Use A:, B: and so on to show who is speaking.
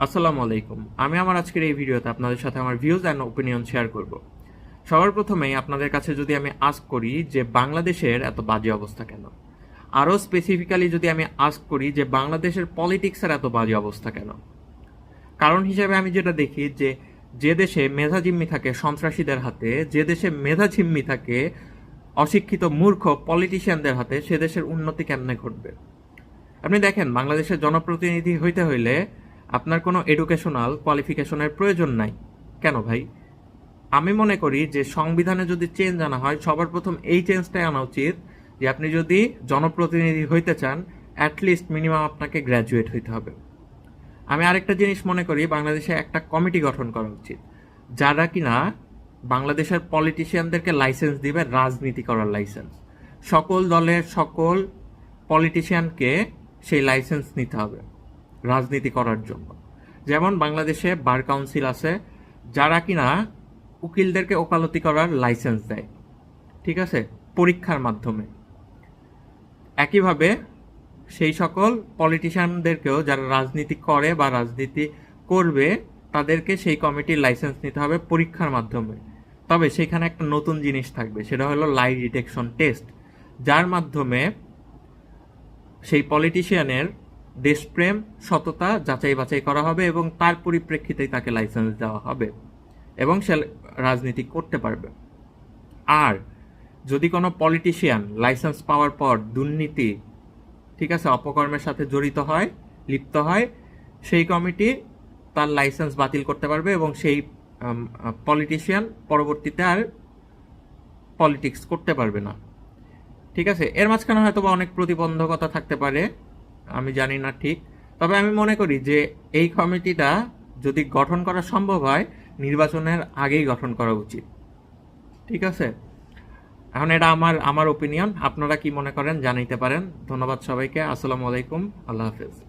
A: আসসালামু আলাইকুম আমি আমার আজকের এই ভিডিওতে আপনাদের সাথে আমার ভিউজ অ্যান্ড ওপিনিয়ন শেয়ার করব। সবার প্রথমেই আপনাদের কাছে যদি আমি আস্ক করি যে বাংলাদেশের এত বাজে অবস্থা কেন? আরও স্পেসিফিক্যালি যদি আমি আস্ক করি যে বাংলাদেশের পলিটিক্সের এত বাজে অবস্থা কেন? কারণ হিসেবে আমি যেটা দেখি যে যে দেশে মেধা মেধাজিম্মি থাকে সন্ত্রাসীদের হাতে, যে দেশে মেধা মেধাজিম্মি থাকে অশিক্ষিত মূর্খ পলিটিশিয়ানদের হাতে, সে দেশের উন্নতি কেমনে ঘটবে? আপনি দেখেন, বাংলাদেশের জনপ্রতিনিধি হইতে হইলে আপনার কোনো এডুকেশনাল কোয়ালিফিকেশনের প্রয়োজন নাই। কেন ভাই? আমি মনে করি যে সংবিধানে যদি চেঞ্জ আনা হয়, সবার প্রথম এই চেঞ্জটাই আনা উচিত যে আপনি যদি জনপ্রতিনিধি হইতে চান অ্যাটলিস্ট মিনিমাম আপনাকে গ্র্যাজুয়েট হইতে হবে। আমি আরেকটা জিনিস মনে করি, বাংলাদেশে একটা কমিটি গঠন করা উচিত। যারা কিনা বাংলাদেশের পলিটিশিয়ানদেরকে লাইসেন্স দিবে, রাজনীতি করার লাইসেন্স সকল দলের সকল পলিটিশিয়ানকে সেই লাইসেন্স নিতে হবে। রাজনীতি করার জন্য। যেমন বাংলাদেশে বার কাউন্সিল আছে, যারা কিনা উকিলদেরকে ওকালতি করার লাইসেন্স দেয়, ঠিক আছে? পরীক্ষার মাধ্যমে। একইভাবে সেই সকল পলিটিশিয়ানদেরকেও যারা রাজনীতি করে বা রাজনীতি করবে, তাদেরকে সেই কমিটির লাইসেন্স নিতে হবে পরীক্ষার মাধ্যমে। তবে সেখানে একটা নতুন জিনিস থাকবে, সেটা হলো লাই ডিটেকশন টেস্ট, যার মাধ্যমে সেই পলিটিশিয়ানের দেশপ্রেম, সততা যাচাই বাছাই করা হবে এবং তার পরিপ্রেক্ষিতেই তাকে লাইসেন্স দেওয়া হবে এবং সে রাজনীতি করতে পারবে। আর যদি কোনো পলিটিশিয়ান লাইসেন্স পাওয়ার পর দুর্নীতি, ঠিক আছে, অপকর্মের সাথে জড়িত হয়, লিপ্ত হয়, সেই কমিটি তার লাইসেন্স বাতিল করতে পারবে এবং সেই পলিটিশিয়ান পরবর্তীতে আর পলিটিক্স করতে পারবে না। ঠিক আছে, এর মাঝখানে হয়তো বা অনেক প্রতিবন্ধকতা থাকতে পারে। আমি জানি না ঠিক। তবে আমি মনে করি যে এই কমিটিটা যদি গঠন করা সম্ভব হয়, নির্বাচনের আগেই গঠন করা উচিত। ঠিক আছে? এখন এটা আমার আমার ওপিনিয়ন আপনারা কি মনে করেন জানাইতে পারেন। ধন্যবাদ সবাইকে। আসসালামু আলাইকুম। আল্লাহ হাফেজ।